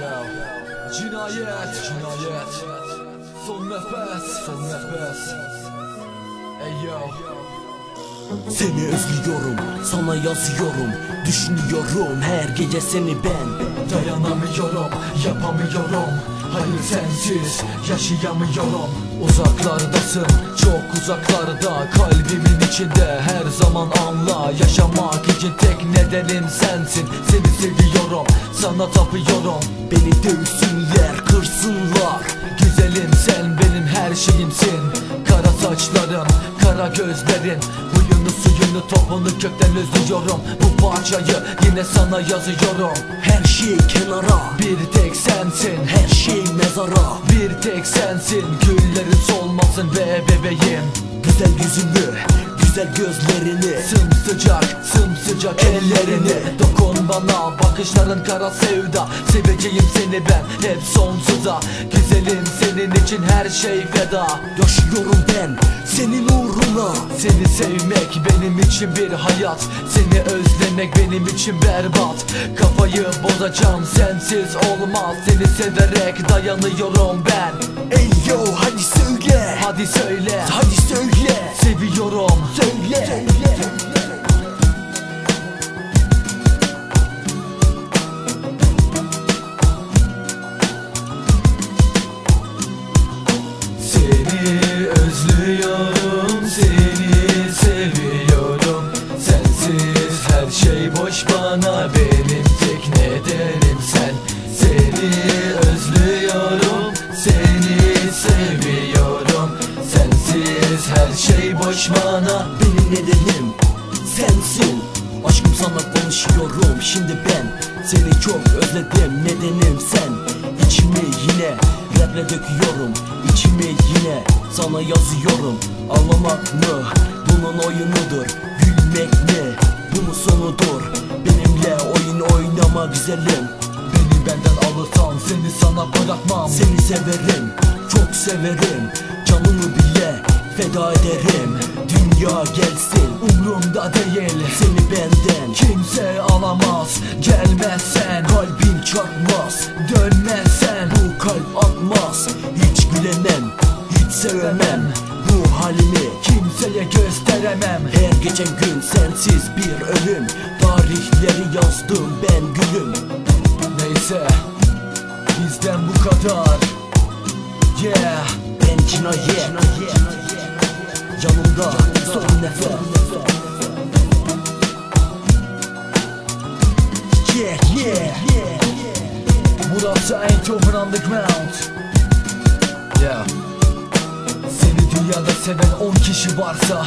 Yeah, cinayet, cinayet. Son nefes, son nefes. Ey yo. Seni özlüyorum, sana yazıyorum. Düşünüyorum her gece seni ben. Dayanamıyorum, yapamıyorum Hayır sensiz yaşayamıyorum. Uzaklardasın, çok uzaklarda. Kalbimin içinde her zaman anla. Yaşamak için tek nedenim sensin. Seni seviyorum, sana tapıyorum. Beni dövsünler, kırsınlar. Güzelim sen benim her şeyimsin. Kara saçların, kara gözlerin. Huyunu suyunu topunu kökten özlüyorum. Bu parçayı yine sana yazıyorum. Her şey kenara, Bir tek sensin. Her şey mezara. Bir tek sensin. Güllerin solmasın be bebeğim. Güzel yüzünü, güzel gözlerini Sımsıcak, sımsıcak ellerini. Dokun bana bakışların kara sevda. Seveceğim seni ben hep sonsuza. Güzelim senin için her şey feda. Yaşıyorum ben senin uğruna Seni sevmek benim için bir hayat. Seni özlemek benim için berbat. Kafayı bozacağım sensiz olmaz. Seni severek dayanıyorum ben. Ey yo hadi söyle, Hadi söyle. Hadi söyle. Seviyorum her şey boş bana, benim tek nedenim sen? Seni özlüyorum, seni seviyorum. Sensiz her şey boş bana Benim nedenim sensin. Aşkım sana konuşuyorum şimdi ben Seni çok özledim. Nedenim sen? İçimi yine raple döküyorum. İçimi yine sana yazıyorum. Ağlamak mı? Bunun oyunudur. Gülmek mi oynama güzelim Beni benden alırsan seni sana bırakmam. Seni severim çok severim. Canımı bile feda ederim. Dünya gelsin Umrumda değil. Seni benden Kimse alamaz. Gelmezsen Kalbin çarpmaz. Dönmezsen Bu kalp atmaz Hiç gülemem Hiç sevemem. Bu halimi kimseye gösteremem. Her geçen gün sensiz bir ölüm. Tarihleri yazdım ben bizden bu kadar. Yeah Ben cinayet Yanımda son nefes. Yeah yeah Burası Eindhoven Underground Yeah. Seni dünyada seven 10 kişi varsa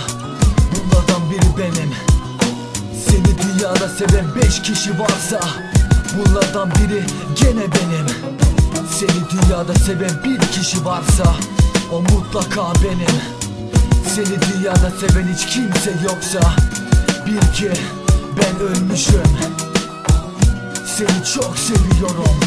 Bunlardan biri benim. Seni dünyada seven 5 kişi varsa Bunlardan biri gene benim Seni dünyada seven bir kişi varsa O mutlaka benim. Seni dünyada seven hiç kimse yoksa Bil ki ben ölmüşüm. Seni çok seviyorum